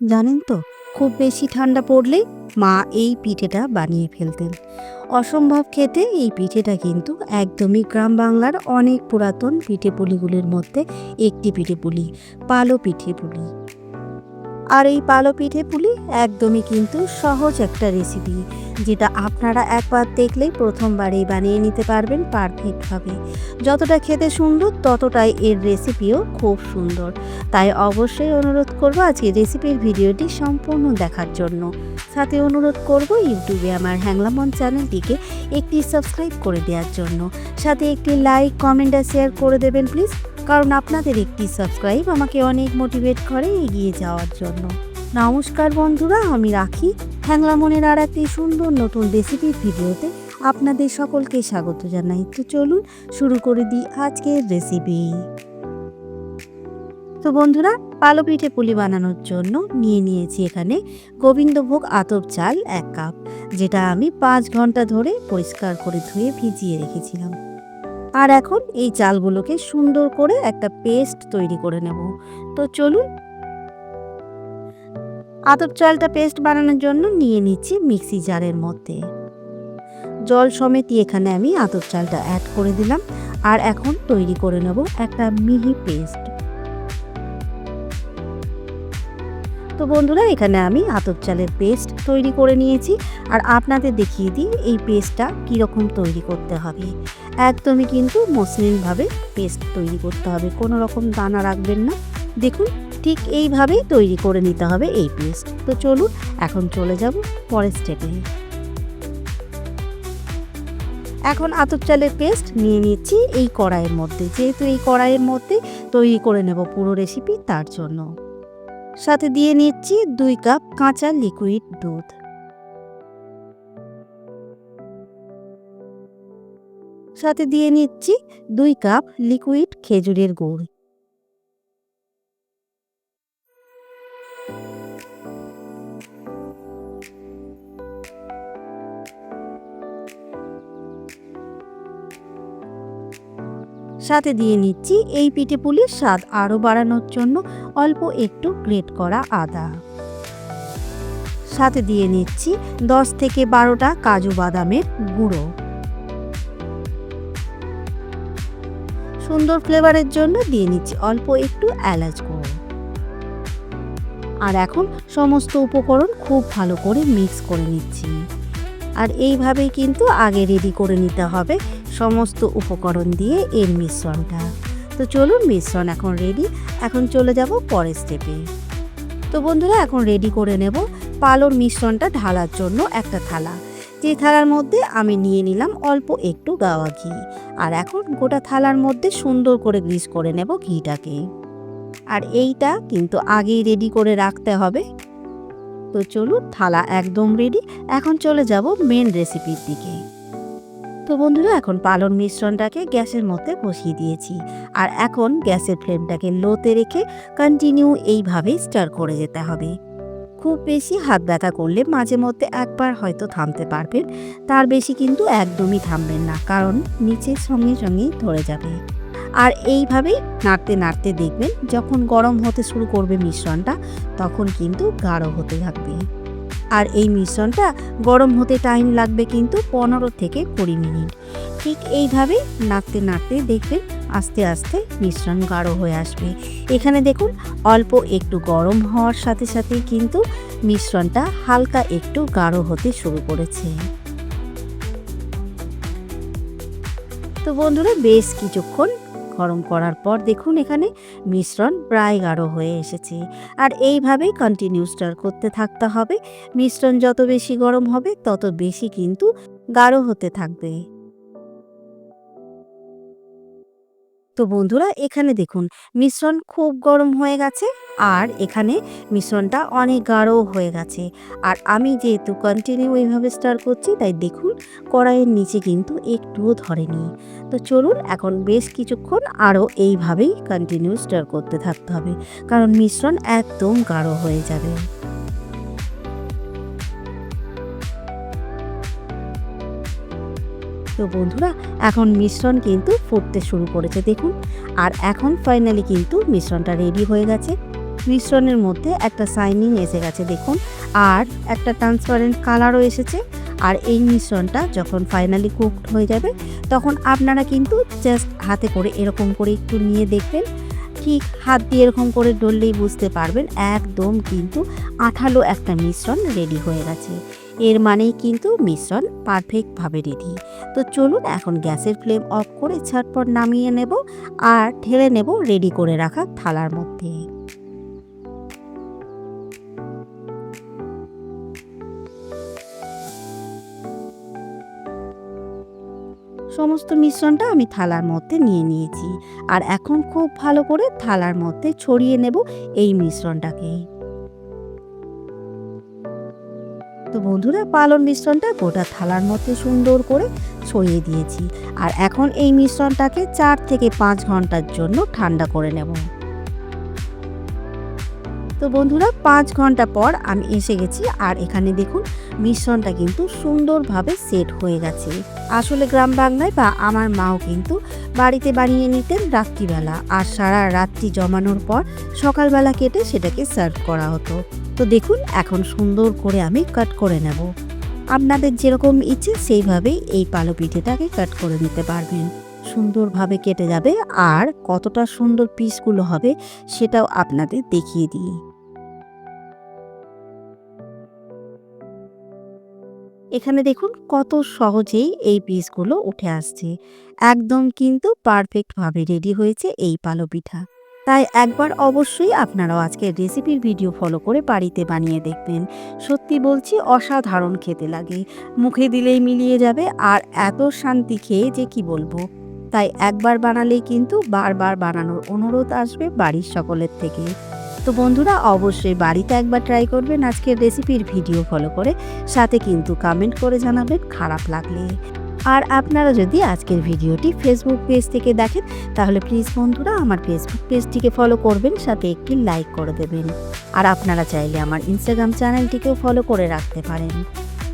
জানেন তো, খুব বেশি ঠান্ডা পড়লেই মা এই পিঠেটা বানিয়ে ফেলতেন। অসম্ভব খেতে এই পিঠেটা কিন্তু একদমই গ্রাম বাংলার অনেক পুরাতন পিঠে পুলিগুলির মধ্যে একটি পিঠে পুলি, পালো পিঠে পুলি। আর এই পালো পিঠে পুলি একদমই কিন্তু সহজ একটা রেসিপি যেটা আপনারা একবার দেখলেই প্রথমবারেই বানিয়ে নিতে পারবেন পারফেক্টভাবে যতটা খেতে সুন্দর ততটাই এর রেসিপিও খুব সুন্দর। তাই অবশ্যই অনুরোধ করব আজকে রেসিপির ভিডিওটি সম্পূর্ণ দেখার জন্য। সাথে অনুরোধ করব ইউটিউবে আমার হ্যাংলামন চ্যানেলটিকে একটি সাবস্ক্রাইব করে দেওয়ার জন্য। সাথে একটি লাইক কমেন্ট আর শেয়ার করে দেবেন প্লিজ কারণ আপনাদের একটি সাবস্ক্রাইব আমাকে অনেক মোটিভেট করে এগিয়ে যাওয়ার জন্য। নমস্কার বন্ধুরা, আমি রাখি। হ্যাংলামনের আর একটি সুন্দর নতুন রেসিপির ভিডিওতে আপনাদের সকলকে স্বাগত জানাই। তো চলুন শুরু করে দিই আজকের রেসিপি তো বন্ধুরা পালো পিঠে পুলি বানানোর জন্য নিয়ে নিয়েছি এখানে গোবিন্দভোগ আতপ চাল এক কাপ, যেটা আমি পাঁচ ঘণ্টা ধরে পরিষ্কার করে ধুয়ে ভিজিয়ে রেখেছিলাম। আর এখন এই চালগুলোকে সুন্দর করে একটা পেস্ট তৈরি করে নেব। তো চলুন। আতপ চালটা পেস্ট বানানোর জন্য নিয়ে নিচ্ছি মিক্সি জারের মধ্যে। জল সমেতই এখানে আমি আতপ চালটা অ্যাড করে দিলাম। আর এখন তৈরি করে নেব একটা মিহি পেস্ট তো বন্ধুরা, এখানে আমি আতপ চালের পেস্ট তৈরি করে নিয়েছি। আর আপনাদের দেখিয়ে দিই এই পেস্টটা কীরকম তৈরি করতে হবে। একদমই কিন্তু মসৃণভাবে পেস্ট তৈরি করতে হবে। কোনো রকম দানা রাখবেন না। দেখুন, ঠিক এইভাবেই তৈরি করে নিতে হবে এই পেস্ট তো চলুন, এখন চলে যাব পরের স্টেপে এখন আতপ চালের পেস্ট নিয়ে নিচ্ছি এই কড়াইয়ের মধ্যে। যেহেতু এই কড়াইয়ের মধ্যে তৈরি করে নেব পুরো রেসিপি তার জন্য। সাথে দিয়ে নিচ্ছি দুই কাপ কাঁচা লিকুইড দুধ। সাথে দিয়ে নিচ্ছি দুই কাপ লিকুইড খেজুরের গুড়। সাথে দিয়ে নিচ্ছি এই পিঠে পুলির স্বাদ আরও বাড়ানোর জন্য অল্প একটু গ্রেট করা আদা। সাথে দিয়ে নিচ্ছি দশ থেকে বারোটা কাজু বাদামের গুঁড়ো। সুন্দর ফ্লেভারের জন্য দিয়ে নিচ্ছি অল্প একটু এলাচ গুঁড়ো। আর এখন সমস্ত উপকরণ খুব ভালো করে মিক্স করে নিচ্ছি। আর এইভাবেই কিন্তু আগে রেডি করে নিতে হবে সমস্ত উপকরণ দিয়ে এর মিশ্রণটা। তো চলুন মিশ্রণ এখন রেডি এখন চলে যাব পরের স্টেপে তো বন্ধুরা, এখন রেডি করে নেব পালোর মিশ্রণটা ঢালার জন্য একটা থালা। যে থালার মধ্যে আমি নিয়ে নিলাম অল্প একটু গাওয়া ঘি। আর এখন গোটা থালার মধ্যে সুন্দর করে গ্রিস করে নেব ঘিটাকে। আর এইটা কিন্তু আগেই রেডি করে রাখতে হবে। তো চলুন থালা একদম রেডি এখন চলে যাব মেন রেসিপির দিকে। তো বন্ধুরা, এখন পালন মিশ্রণটাকে গ্যাসের মধ্যে বসিয়ে দিয়েছি। আর এখন গ্যাসের ফ্লেমটাকে লোতে রেখে কন্টিনিউ এইভাবেই স্টার করে যেতে হবে। খুব বেশি হাত ব্যথা করলে মাঝে মধ্যে একবার হয়তো থামতে পারবেন, তার বেশি কিন্তু একদমই থামবেন না, কারণ নিচের সঙ্গে সঙ্গেই ধরে যাবে। আর এইভাবেই নাড়তে নাড়তে দেখবেন, যখন গরম হতে শুরু করবে মিশ্রণটা, তখন কিন্তু গাঢ় হতে থাকবে। আর এই মিশ্রণটা গরম হতে টাইম লাগবে কিন্তু পনেরো থেকে কুড়ি মিনিট। ঠিক এইভাবে নাড়তে নাড়তে দেখবেন আস্তে আস্তে মিশ্রণ গাঢ় হয়ে আসবে। এখানে দেখুন, অল্প একটু গরম হওয়ার সাথে সাথেই কিন্তু মিশ্রণটা হালকা একটু গাঢ় হতে শুরু করেছে। তো বন্ধুরা, বেশ কিছুক্ষণ গরম করার পর দেখুন এখানে মিশ্রণ প্রায় গাঢ় হয়ে এসেছে। আর এইভাবেই কন্টিনিউ স্টার করতে থাকতে হবে। মিশ্রণ যত বেশি গরম হবে, তত বেশি কিন্তু গাঢ় হতে থাকবে। তো বন্ধুরা, এখানে দেখুন, মিশ্রণ খুব গরম হয়ে গেছে আর এখানে মিশ্রণটা অনেক গাঢ় হয়ে গেছে। আর আমি যেহেতু কন্টিনিউ এইভাবে স্টার করছি, তাই দেখুন, কড়াইয়ের নিচে কিন্তু একটুও ধরেনি। তো চলুন, এখন বেশ কিছুক্ষণ আরও এইভাবেই কন্টিনিউ স্টার করতে থাকতে হবে, কারণ মিশ্রণ একদম গাঢ় হয়ে যাবে। তো বন্ধুরা, এখন মিশ্রণ কিন্তু ফুটতে শুরু করেছে, দেখুন। আর এখন ফাইনালি কিন্তু মিশ্রণটা রেডি হয়ে গেছে। মিশ্রণের মধ্যে একটা সাইনিং এসে গেছে, দেখুন। আর একটা ট্রান্সপারেন্ট কালারও এসেছে। আর এই মিশ্রণটা যখন ফাইনালি কুকড হয়ে যাবে, তখন আপনারা কিন্তু জাস্ট হাতে করে এরকম করে একটু নিয়ে দেখবেন। ঠিক হাত দিয়ে এরকম করে ডললেই বুঝতে পারবেন, একদম কিন্তু আঠালো একটা মিশ্রণ রেডি হয়ে গেছে। এর মানেই কিন্তু মিশ্রণ পারফেক্টভাবে রেডি তো চলুন এখন গ্যাসের ফ্লেম অফ করে ঝটপট নামিয়ে নেব আর ঢেলে নেব রেডি করে রাখা থালার মধ্যে। সমস্ত মিশ্রণটা আমি থালার মধ্যে নিয়ে নিয়েছি। আর এখন খুব ভালো করে থালার মধ্যে ছড়িয়ে নেব এই মিশ্রণটাকে। তো বন্ধুরা, পালন মিশ্রণটা গোটা থালার মধ্যে সুন্দর করে ছড়িয়ে দিয়েছি। আর এখন এই মিশ্রণটাকে চার থেকে পাঁচ ঘণ্টার জন্য ঠান্ডা করে নেব। তো বন্ধুরা, পাঁচ ঘণ্টা পর আমি এসে গেছি আর এখানে দেখুন, মিশ্রণটা কিন্তু সুন্দরভাবে সেট হয়ে গেছে। আসলে গ্রাম বাংলায় বা আমার মাও কিন্তু বাড়িতে বানিয়ে নিতেন রাত্রিবেলা আর সারা রাত্রি জমানোর পর সকালবেলা কেটে সেটাকে সার্ভ করা হতো। তো দেখুন, এখন সুন্দর করে আমি কাট করে নেব। আপনাদের যেরকম ইচ্ছে সেইভাবেই এই পালো পিঠেটাকে কাট করে নিতে পারবেন। সুন্দরভাবে কেটে যাবে আর কতটা সুন্দর পিসগুলো হবে সেটাও আপনাদের দেখিয়ে দিই। এখানে দেখুন কত সহজেই এই পিসগুলো উঠে আসছে। একদম কিন্তু পারফেক্টভাবে রেডি হয়েছে এই পালো পিঠা। তাই একবার অবশ্যই আপনারাও আজকের রেসিপির ভিডিও ফলো করে বাড়িতে বানিয়ে দেখবেন। সত্যি বলছি, অসাধারণ খেতে লাগে। মুখে দিলেই মিলিয়ে যাবে আর এত শান্তি খেয়ে যে কি বলব। তাই একবার বানালেই কিন্তু বারবার বানানোর অনুরোধ আসবে বাড়ির সকলের থেকে। তো বন্ধুরা, অবশ্যই বাড়িতে একবার ট্রাই করবেন আজকের রেসিপির ভিডিও ফলো করে। সাথে কিন্তু কমেন্ট করে জানাবেন খারাপ লাগলে। আর আপনারা যদি আজকের ভিডিওটি ফেসবুক পেজ থেকে দেখেন, তাহলে প্লিজ বন্ধুরা, আমার ফেসবুক পেজটিকে ফলো করবেন, সাথে একটি লাইক করে দেবেন। আর আপনারা চাইলে আমার ইনস্টাগ্রাম চ্যানেলটিকেও ফলো করে রাখতে পারেন।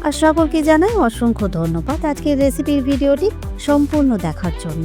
আর সকলকে জানাই অসংখ্য ধন্যবাদ আজকের রেসিপির ভিডিওটি সম্পূর্ণ দেখার জন্য।